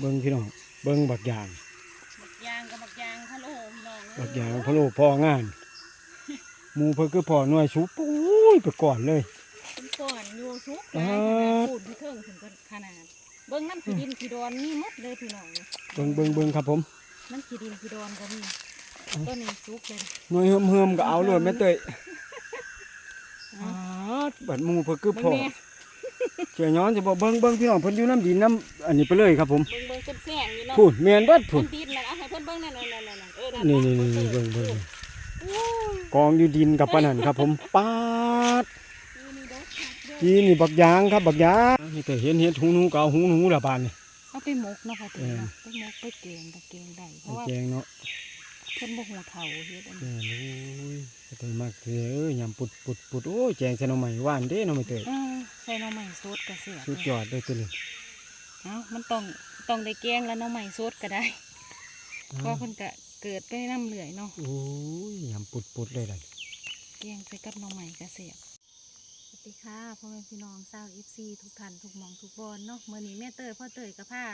เบิ้งพี่น้องเบิ้งบักยาง บักยางกับบักยางพะโล้พี่น้องเอ้บักยางพะโลพ่องานหมูเพิ่นคือพ่อหน่วยสูปุ้ยไปก่อนเลยเป็นก่อนอยู่ทุกอ่าพูดที่เทิงถึงกันขนาด เบิ้งน้ำขี้ดินขี้ดอนมีหมดเลยพี่น้องเบิ้งเบิ้งเบิ้งครับผมน้ำขี้ดินขี้ดอนก็มีต้นนี้สุกเลยหน่วยเฮิมเฮิมๆก็เอาเลยแม่เตยเอาอาดบัดหมูเพิ่นคือเบิ้งพ่อแม่ เสียย้อนจะบอกเบิ้งเบิ้งพี่น้องเพิ่นอยู่น้ำดินน้ำอันนี้ไปเลยครับผมเบิ้งเบิ้งเป็นแสงอยู่เนาะพูดแม่นเบิดพูเพิ่ดนดินนั่นเอาให้เพิ่นเบิ้งนั่นนั่นนั่นนั่นเออนี่นี่นี่เบิ้งเบิ้งโอ้ยกองอยู่ดินกับปานนันครับผมปาดนี่ดอกผักเด้อจีนี่บักยางครับบักยางนี่แต่เห็นเห็ดหูหนูก็เอาหูหนูละบานนี่ เอาไปหมกเนาะค่ะตัวเนาะไปหมกไปเกงตะเกงได้เพเอาราะว่าแจงเนาะ เพิ่นบ่หูเฒ่าเฮ็ดอันแม่นี้นโอ้ยก็ได้มากเถอะเอ้ยยำปุดปุดปุดโอ้ยแจงใส่หน่อไม้หวานเด้หน่อไม้เตยเออใส่หน่อไม้สดก็เสียสุดยอดเลยตัวนี้เอ้ามันต้องต้องได้แกงแล้วหน่อไม้สดก็ได้เพราะเพิ่นก็เกิดไปน้ำเหลื่อยเนาะโอ้ยยำปุดปุดเลยล่ะแกงใส่กับหน่อไม้ก็เสียสวัสดีค่ะพ่อแม่พี่น้องชาว FC ทุกท่านทุกหมองทุกบอนเนาะมื้อนี้แม่เตยพ่อเตยกับผ้า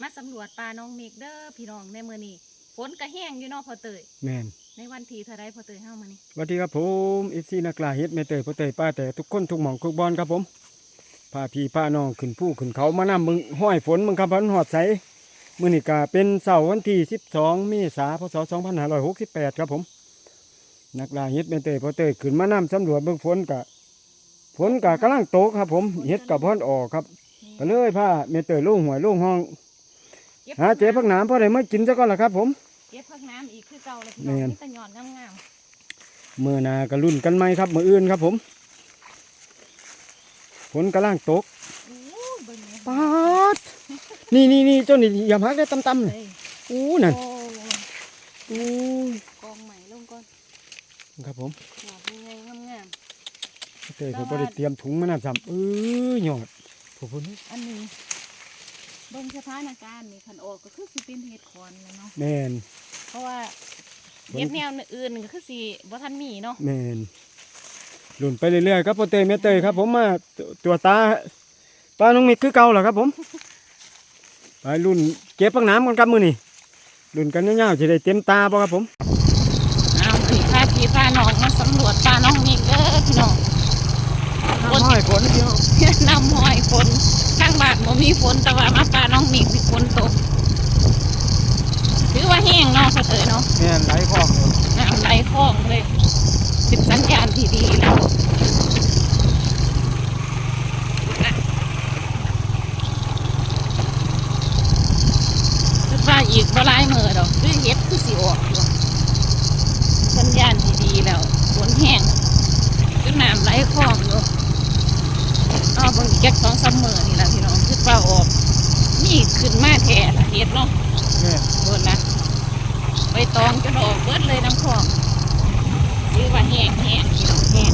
มาสำรวจป่าน้องเมกเด้อพี่น้องในมื้อนี้ ฝนก็แห้งอยู่เนาะพ่อเตยแม่นในวันที่เท่าไรพ่อเตยเฮามานี่สวัสดีครับผมอีซีนักลาเฮ็ดแม่เตยพ่อเตยป้าแต่ทุกคนทุกหม่องทุกบอนครับผมพาพี่พาน้องขึ้นผู้ขึ้นเขามานำมึงห้อยฝนมึงครับพันหอดใสมื้อนี้ก็เป็นเสาร์วันที่12เมษายนพศ2568ครับผม นักลาเฮ็ดแม่เตยพ่อเตยขึ้นมานำสำรวจเบิ่งฝนกะฝนกะกำลังตกครับผมเฮ็ดกับพ่อนออกครับ ก็เลยพาแม่เตยลงหวยลงห้อง หาเจ๊พักหนามพอได้มากินซะก่อนล่ะครับผมเก็บผักน้ำอีกคือเก่าเลยพี่น้องแม่นมีแต่หย่อนงามมื่อหนาก็รุ่นกันไหมครับมืออื่นครับผมฝนกำลังตกๆโอ้เบิ่งเนี่ยปาดนี่นี่นี่เจ้านี่อย่าพักได้ต่ำๆเลนี่ยอู้นั่นโอ้อู้กองใหม่ลงก่อนครับผมหยอดยังไงงามเตยผมบ่ได้เตรียมถุงมานำซ้ำเออหยอดผมพูดนี่ๆอันนี้ เบิ่งสถานการณ์นี่คันออกก็คือสิเป็นเห็ดคอนเลยเนาะแมนเพราะว่าเห็ดแนวอื่นก็คือสิบ่ทันมีเนาะแมนรุ่นไปเรื่อยๆครับพ่อเตยแม่เตยครับ ผมมาตัวตาป้าน้องมิกคือเก่าเหรอครับผมไปรุ่นเก็บปักน้ำกันครับมือนี่รุ่นกันยาวๆจะได้เต็มตาบ่ครับผม เอาอันนี้พาพี่พาน้องมาสำรวจป่าน้องมิกเด้อพี่น้อง ฝน น้อยฝนเดียว น้ำห้อยฝนข้างบ้านบ่มีฝนแต่ว่ามาป่าน้องมิกมีฝนตกถือว่าแห้งเนาะเขาเตยเนาะ แม่นไหลคลองเลย น้ำไหลคลองเลยเป็น สัญญาณที่ดีแล้วคิดว่าอีกบ่หลายมือดอกคือเฮ็ดคือสิออกอยู่สัญญาณที่ดีแล้วฝนแห้งคือน้ำไหลคลองอยู่เอาเบางอีกจักสองสามมือนี่แหละพี่น้องคิดว่าออกนี่ขึ้นมาแท้ละเฮ็ดเนาะ แม่น โดนนะใบตองจะออกเบิดเลยน้ำคลองหรือว่าแห้งแห้งพี่น้องแห้ง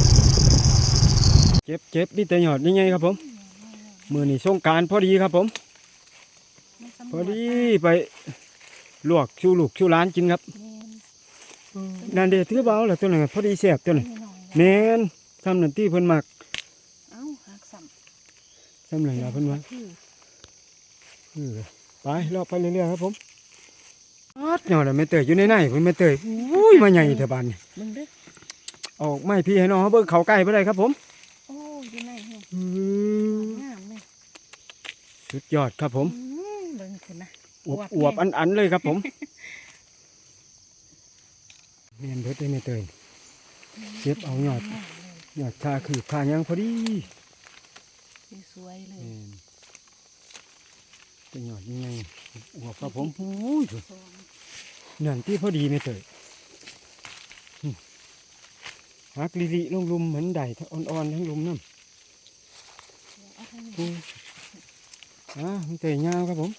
เจ็บเจ็บนี่แต่หยอดนี่ไงครับผมมือนี่สงกรารพอดีครับผม พอดีไปลวกชูลูกชูร้านกินครับนันเดถือเบาเหรอตัวนึงพอดีแสบตัวนึงแมนทำนันที่เพิ่นมักเอ้าหักสัมทำหลังลาเพิ่นมักเออไปรอไปเรื่อยๆครับผมอดหยอดอะแม่เตยอยู่ในในเพิ่นแม่เตยอุ้ยมาใหญ่เถอะบานนี่มึงเด้อออกไม่พี่ให้น้องเขาเบิ่งเขาใกล้บ่ได้ครับผม โอ้ยอยู่ไหนแห้ง อืม งามเลย สุดยอดครับผมอืมเบิ่งขึ้นนะอวบอวบอันอันๆเลยครับผมเมียนเบิดได้แม่เตยเก็บเอายอดงามเลยหยอดชาคือขายังพอดีสวยๆเลยแม่นเป็นหยอดยังไงอวบครับผมโอ้ยสองนั่นที่พอดีไม่เตยหึหักลิลิลงลุมเหมือนใดถ้าอ่อนๆทั้งลุมน้เอาให้ำนี่โอ้อ่าไม่เตยยาวครับผม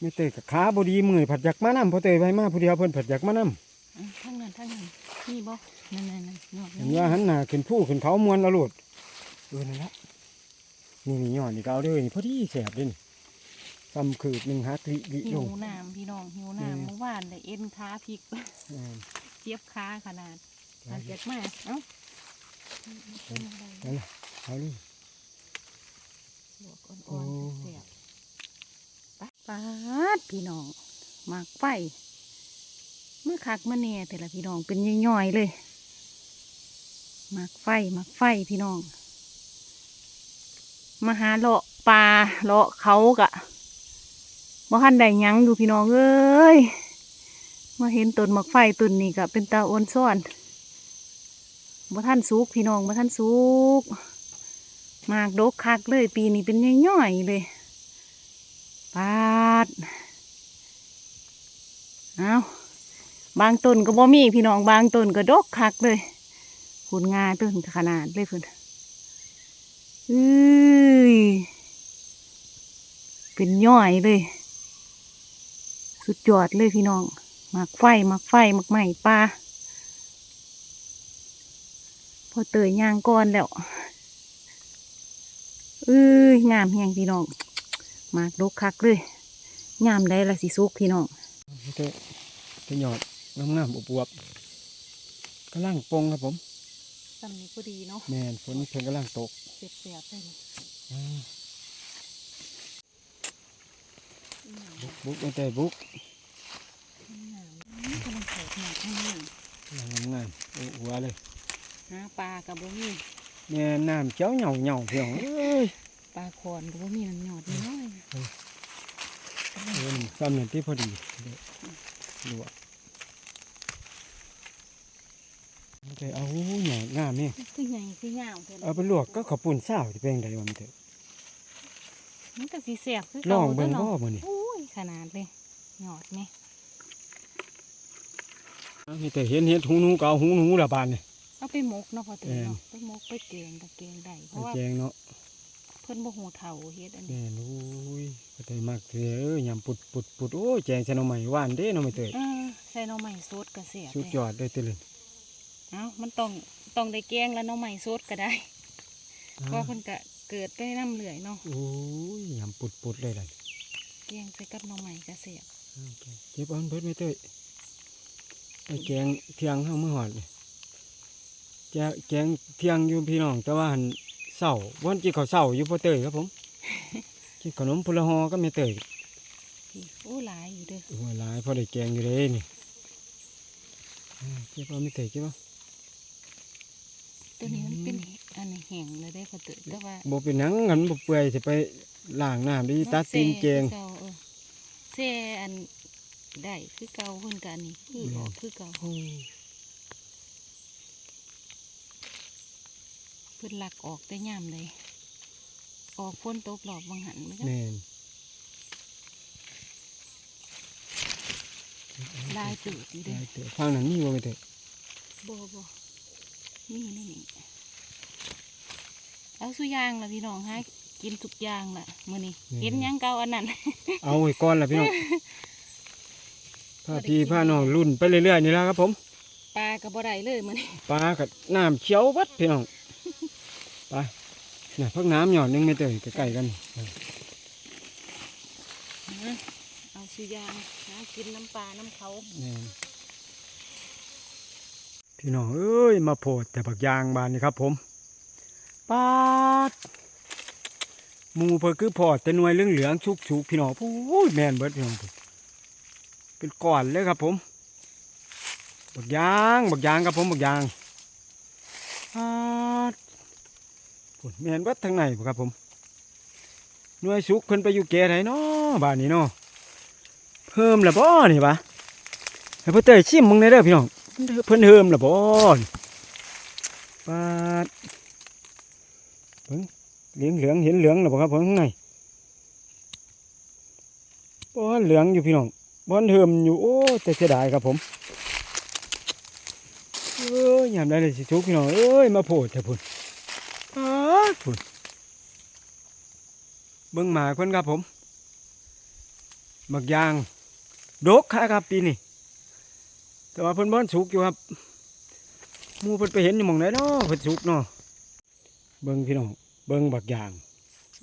ไม่เตยกับขาบดีมือผัดยักมานำพอเตยไปมาผู้เดียวเพิ่นผัดยักมานอะทั้งนั้นทั้งนั้นนี่บ่นั่นๆๆยอดำเห็นว่าหันหน้าขึ้นผู้ขึ้นเขามวนเอาโลดเออนั่นละนี่นี่ยอดนี่ก็เอาเลยนี่พอดีแสบเลยนี่ซ้ำคืบหนึ่งหักลิลิหิลวงน้ำพี่น้องหิวแม่น้ำเมื่อวานได้เอ็นขาพลิกอ่าเจี๊ยบขาขนาดเอาอันเจ็ดมากเอ้าเอาเลย ลวกอ่อนๆเสียบปาดพี่น้องหมากไฟเมื่อคักเมื่อเนี่ยแต่ละพี่น้องเป็นย่อยๆเลยหมากไฟหมากไฟพี่น้อง มาหาเลาะปลาเลาะเขากะบ่ทันได้หยังดูพี่น้องเอ้ยมาเห็นต้นหมากไฟต้นนี้กะเป็นตาอ้วนซ้อนบ่ทันสุกพี่น้องบ่ทันสุกห มากดกคักเลยปีนี้เป็นย่อยๆเลยปาดเอาบางต้นก็บ่มีพี่น้องบางต้นก็ดกคักเลยคุณงาต้นขนาดเลยเพิ่นอือเป็นย่อยเลย สุดยอดเลยพี่น้องมักไฟมักไฟมักไหม้ปลาพอเตยย่างก้อนแล้ว เอ้ยงามแหงพี่น้องมากดกคักเลยยามได้ละสิสุกพี่น้องนี่เตะเตะหยอดงามๆอวบๆกำลังปงครับผมตำนี้ก็ดีเนาะแม่นฝนเพิ่งกำลังตกเสียบเสียบๆเลยอ่าบุกบุกไม่เตะบุกกำลังแขกหนักข้างหน้างามงามๆโอ้หัวเลยหาปลากับบ่มีแม่น้ำเจ้าเหย่าเหย่าเพียงเอ้ยปลาคอนกับบ่มีน้ำหยอดน้อยเออนี่ซ้ำนั่นที่พอดีลวกไม่ได้เอาหยอดงามนี่คือใหญ่คือยาวเท่าเอาไปลวกก็ขอบปุ่นเศร้าจะเป็นไงวะมันเถอะมันก็สีเสียบคือลเก่าองเบิ่งเนาะบ่มื้อนี้โอ้ยขนาดเลยหยอดไหมมีแต่เห็นเห็ดหูหนูก็เอาหูหนูละบานนี่ เอาไปหมกเนาะพอตื่นเนาะไปหมกไปเกงกับเกงได้เพไปราะว่าแจงเนาะเพิ่นบ่หูเฒ่าเฮ็ดอันนี้แม่นอุ้ยก็ได้มากเถอะเอ้ยยำปุดปุดปุดโอ้ยแจงชะนใหม่หวานเด้เนาะไม่เตยเออใส่หน่อไม้สดก็เสียบสุดเลยยอดเลยเตยเลยเอ้ามันต้องต้องได้แกงแล้วหน้องใหม่สดก็ได้เพราะเพิ่นก็เกิดไปน้ำเหลือยเนาะโอ้ยยำปุดปุดเลยล่ะแกงใส่กับหน้องใหม่ก็เสียบเก็บเอันเบิดไม่เตยไอ้แกงเที่ยงเฮามื้อหอดนี่ แจแกงเที่ยงอยู่พี่น้อง แต่ว่าหันเศร้าวันกินข้าวเศร้าอยู่พ่อเตยครับผมกินขนมพลหอก็ไม่เตยพี่โอ้หลายอยู่เด้อโอ้ยหลายพอได้แกงอยู่เลยนี่อ่าเก็บเอาไม่เตยเก็บเอาตัวนี้มันเป็นอันนี้แห้งเลยได้พอตื่นแต่ว่าบ่เป็นหยังหันบ่เปื่อยสิไปล้างน้ำดีตัดตีนแกงแซ่คือเก่าเออแซ่อันได้คือเก่าเพิ่นก็อันนี้คือออกคือเก่า พิ่นลักออกแต่ย่ำเลย ออกพ้นตกหลอบบางหันไหมจ๊ะแม่นลายตื่นอยู่เด้ได้อเตะฟังนั้นมีบ่ไม่เตะบ่บ่นี่นี่นี่เอาสุอยางละพี่น้องฮะกินทุกอย่างละมื้อนี้เห็นหยังเก่าอันนั้น เอาไว้ก่อนล่ะพี่น้องพาพี่พาน้องรุ่นไปเรื่อยๆนี่ล่ะครับผม ปลาก็บ่ได้เลยมื้อนี้ปลากับน้ำเขียวเบัดพี่น้องไป เนี่ยพักน้ำหยอดหนึงไม่เตยใกล้ๆกันเอาสุอยางหากินน้ำปลาน้ำเขาแม่นพี่น้องเอ้ยมาโพดแต่บักยางบานนี่ครับผมปาดหมูเพิ่นคือพอดแต่หน่วยเหลืองๆชุกๆพี่น้องโอ้ยแม่นเบิดพี่น้องเป็นก้อนเลยครับผมบักยางบักยางครับผมบักยางปาดพุ่ นแม่นเบิดทางไหนบ่ครับผมหน่วยสุกเพิ่นไปอยู่แก่ไหนเนาะบ้านนี้เนาะเพิ่มละบ่นี่ปะให้เพิ่นเตยชิมมึงได้เด้อพี่น้องเพิ่นเพิ่มละบ่นปาดเบิ่งเหลืองเหลืองเห็นเหลืองแล้วบ่ครับผมข้างในบ่เหลืองอยู่พี่น้องบ่เพิ่มอยู่โอ้แต่เสียดายครับผมเอ้ยยามได้เลยสิทุกพี่น้องเอ้ยมาโผล่แต่พุ่นอ้าดพุ่น เบิ่งหมาเพิ่นครับผมบักยางดกค่ะครับปีนี้แต่ว่าเพิ่นบ่ทันสุกอยู่ครับหมู่เพิ่นไปเห็นอยู่หม่องไหนเนาะเพิ่นสุกเนาะเบิ่งพี่น้องเบิ่งบักยาง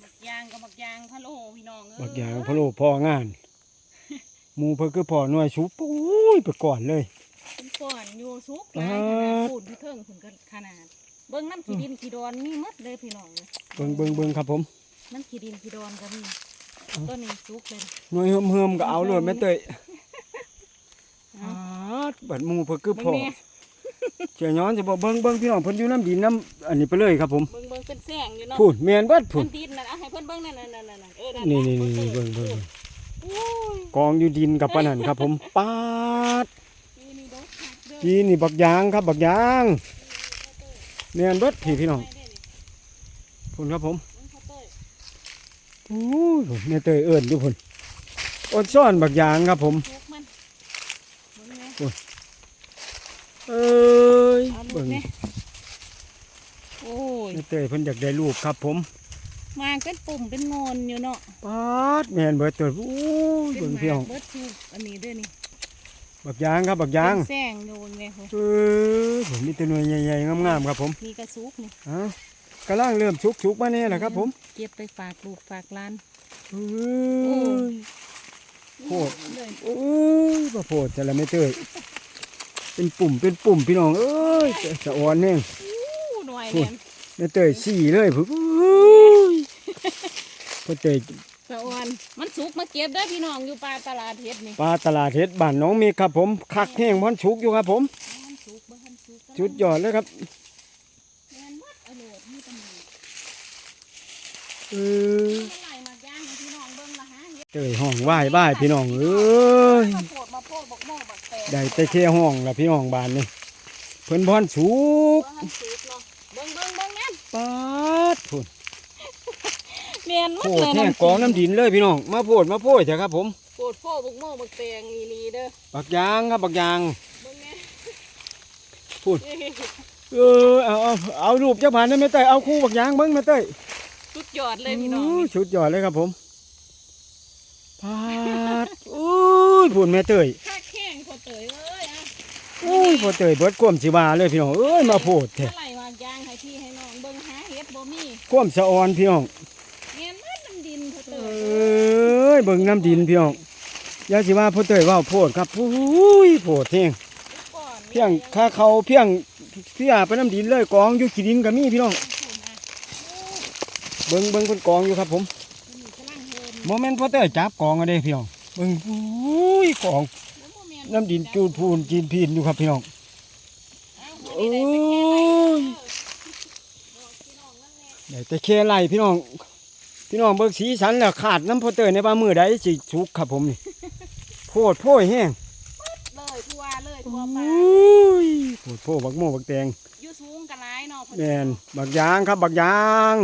บักยางกับบักยางพะโลพี่น้องเอ้บักยางพะโลพ่องานหมู่เพิ่นคือพ่อหน่วยสุกปุ้ยไปก่อนเลยเป็นก่อนอยู่สุกหลายขอ่านาดพูดที่เทิงผุนกันขนาด เบิ่งน้ำขี้ดินขี้ดอนมีหมดเลยพี่น้องเลยเบิ่งเบิ่งเบิ่งครับผมน้ำขี้ดินขี้ดอนก็มีตัวนี้สุกเลยหน่วยเฮิมๆก็เอาโลดแม่เตยเอาอาดบัดหมู่เพิ่นคือเบิ่พ่องแม่เสียย้อนจะบ่เบิ่งเบิ่งพี่น้องเพิ่นอยู่น้ำดินน้ำอันนี้ไปเลยครับผมเบิ่งเบิ่งเป็นแสงอยู่เนาะพูดแม่นเบิดพูมัดนดินนั่นเอาให้เพิ่นเบิ่งนั่นนั่นนั่นนั่นเออนั่นนี่นะนี่นี่เบิ่เบิ่งเบิ่งเบิ่งโอ้ยกองอยู่ดินกับปานนั่นครับผมปาดนี่นี่ดอกคักเด้อพี่นี่บักยางครับบักยาง แม่นเบิดพี่พี่น้องไปเด้นี่พูดครับผมเบิ่งเขาเต้ยโอ้ยพุ่นแม่เตยเอิ้นอยู่พุ่นอดซ่อนบักยางครับผมสุกมันเบิ่งแม่เอ้ยเอาลูเบิ่กงแม่โอ้ยแม่เตยเพิ่นอยากได้ลูกครับผมมาเป็นปุ่มเป็นงอนอยู่เนาะปาดแม่นเบิดตัวโอ้ยเป็นเบิ่งหพี่น้องมากเบิดถูกอันนี้เด้อนี่ บักยางครับบักยางเป็นแสงอยู่แม่โหเออผมมีแต่หน่วยใหญ่ๆงามๆครับผมมีกระสุกนี่เอ้ากำลังเริ่มชุกๆมาแน่แหละครับ ผมเก็บไปฝากลูกฝากหลานเอ้ยโหดเลยโอ้ยบ่โพดแต่ละไม่เตยเป็นปุ่มเป็นปุ่มพี่น้องเอ้ยจะอ่อนแน่งอู้หน่วยพูเนี่ดยไม่เตยสี่เลยพุ่นเอ้ยพ่อเตย สะออนมันสุกมาเก็บได้อพี่น้องอยู่ปลาตลาดเฮ็ดนี่ปลาตลาดเฮ็ดบ้านน้องมีครับผมคักแห้งพอนชุกอยู่ครับผมมันสุกบ่ทันสุกชุดยอดเลยครับแม่นวัดอโลดมีแตำหนิเออมันไหลมากย่างให้พี่น้องเบิ่งละหาเฮ็ดเตยห้องไหว้บ้ายพี่น้องเอ้ยมาโพดมาโพดบักโม่บักแตกได้แต่แค่ห้องละพี่น้องบ้านนี่เพิ่นพอนชุบ่กทันสุกเนาะเบิ่งเบิ่งเบิ่งแม่นปาดพุ่น แม่นหมโพดดเลยแห้งกองน้ำดินเลยพี่น้องมาโพดมาโพดเถอะครับผมโพดโพดบักโม่บักแตงอีหลีเด้อบักยางครับบักยาง เบิ่งแม่พูด เออเอาเอาเอารูปเจ้าผ่านได้ไหมเต้ยเอาคู่บักยางเบิ้งไหมเต้ยสุดยอดเลยพี่น้องโยนี่ชุดยอดเลยครับผมพาดโอ้ยพูดแม่เต้ยคักแข้งพอเตยเอ้ยอะโอ้ยพอเต้ยเบิดความสิบาเลยพี่น้องเอ้ยมาโพดแท้เมื่อไหร่วางยางให้พี่ให้น้องเบิ่งหาเฮ็ดบ่มีความสะออนพี่น้อง แม่นมันน้ำดินพอเต เอ้ยเบิ่งน้ำดินพี่น้องยาสิว่าพ่อเต้ยว่าโพดครับโอ้ยโพดเท่งเพียงค่าเขาเพียงเพียไปน้ำดินเลยกองอยู่ขีดินก็มีพี่น้องเบิ่งเบิ่งคนกองอยู่ครับผมโมเมนต์พ่อเตอจับกองกันได้พี่น้องเบิ่งอุ้ยกองน้ำดินจูดพูนจีนพีนอยู่ครับพี่น้องโอ้นี่ได้แต่แค่ไหนเด้อบอกพี่น้องนั่นแหละยได้แต่แค่ไลพี่น้อง พี่น้องเบิ่งสีสันแล้วขาดน้ำพอเตอร์ในบางมือใดสิสุกครับผมนี่โพดโพยแห้งเลยทั่วเลยโอทั่วปลา้ยโพดโพบักโม่บักแตงอยู่สูงกันหลายเนาะพอแมนบักยางครับบักยาง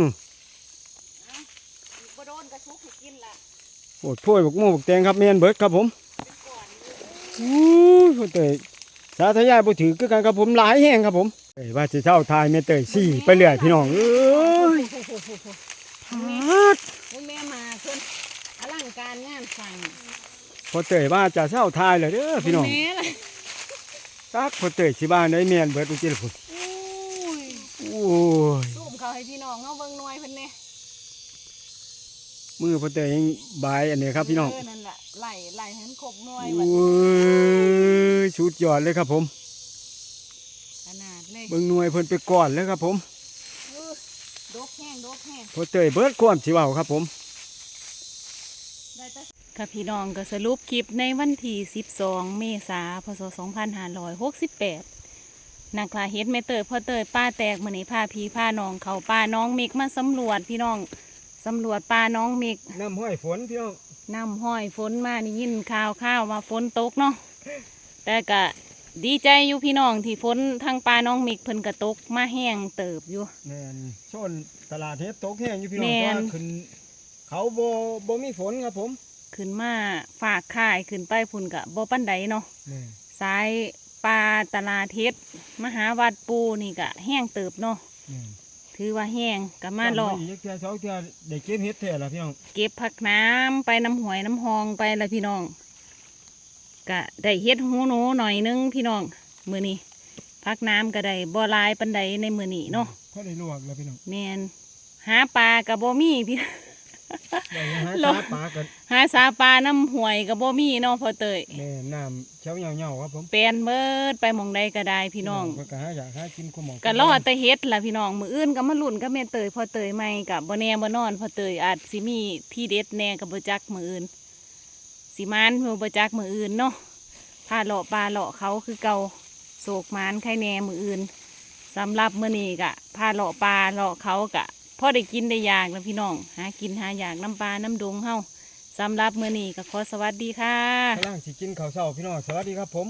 บ่โดนกระชุกให้กินล่ะโพดโพยบักโม่บักแตงครับแมนเบิดครับผมเป็นก่อนอยู่อู้ยพอเตอร์สาธยายบ่ถือคือกันครับผมหลายแห้งครับผมเอ้ยว่าสิเช่าทายแม่เตยสี่ไปเรื่อยพี่น้องเอ้ย ฮัดพวกแม่มาเพิ่นอลังการงานสั่งพอเตยว่าจะเช่าทายเลยเด้อพี่น้องแม่ล่ะตักพอเตยสิบ้านได้เมียนเบิดอุจิลพุ่นอุ้ยโอ้ยซูมเขาให้พี่น้องเฮาเบิ่งหน่วยเพิ่นแน่มือพอเตยยังบายอันนี้ครับพี่น้องเนั่นล่ะไล่ไล่ให้มันครบหน่วยโอ้บัดนี้ยชุดยอดเลยครับผมขนาดเลยเบิ่งหน่วยเพิ่นไปก่อนเลยครับผมอื้อ ดกแห้งดกแห้งพอเตยเบิดความสิเว้าครับผมค่ะพี่น้องก็สรุปคลิปในวันที่ 12 เมษายน พศ 2568นักลาเฮ็ดแม่เตยพ่อเตยป้าแตกมื้อนี้พาพี่พาน้องเขาป้าน้องมิกมาสำรวจพี่น้องสำรวจป้าน้องมิกน้ำห้อยฝนพี่น้องน้ำห้อยฝนมานี่ยินข่าวข้าวมาฝนตกเนาะแต่ก็ ดีใจอยู่พี่น้องที่ฝนทางป้าน้องมิกเพิ่นก็ตกมาแห้งเติบอยู่ แม่นชนตลาดเฮ็ดตกแห้งอยู่พี่น้องแม่เพนราะว่าขึ้น เขาบ่บ่มีฝนครับผมขึ้นมาฝากข่ายขึ้นไปพุ่นกะบ่ปันใดเนาะแม่นสายปลาตลาดเฮ็ดมหาวัดปูนี่กะแห้งเติบเนาะแม่นถือว่าแห้งกะมาหลอกอีกเทื่อสองเทื่อได้เก็บเฮ็ดแท้ล่ะพี่น้องเก็บผักน้ำไปน้ำหวยน้ำหองไปละพี่น้อง กะได้เฮ็ดหูหนูหน่อยนึงพี่น้องมือนี้ผักน้ำก็ได้บ่หลายปันใดในมือนี้เนาะพอได้ลวกแล้วพี่น้องแมนหาปลากะบ่มีพี่ได้หาลตางปลากันหาสาปลาน้ำห่วยก็บ่มีเนาะพ่อเตยแม่น้ำเช้าเหงาๆครับผมแปลนเบิดไปหมองใดก็ได้พี่น้องเพิ่นก็หาอยากหากินคู่หมองก็รอแต่เฮ็ดล่ะพี่น้องมื้ออื่นก็มาลุ้นกับแม่เตยพ่อเตยใหม่กับบ่แน่บ่นอนพ่อเตยอาจสิมีที่เด็ดแน่กับบ่จักมื้ออื่น สิมานบ่จักมืออื่นเนาะพาเลาะปลาเลาะเขาคือเก่าโศกมานไข่แนมืออื่นสำหรับมื้อนี้กะพาเลาะปลาเลาะเขากะพ่อได้กินได้อยากแล้วพี่น้องหากินหาอยากน้ำปลาน้ำดงเฮาสำหรับมื้อนี้กะขอสวัสดีค่ะกำลังสิกินข้าวเช้าพี่น้องสวัสดีครับผม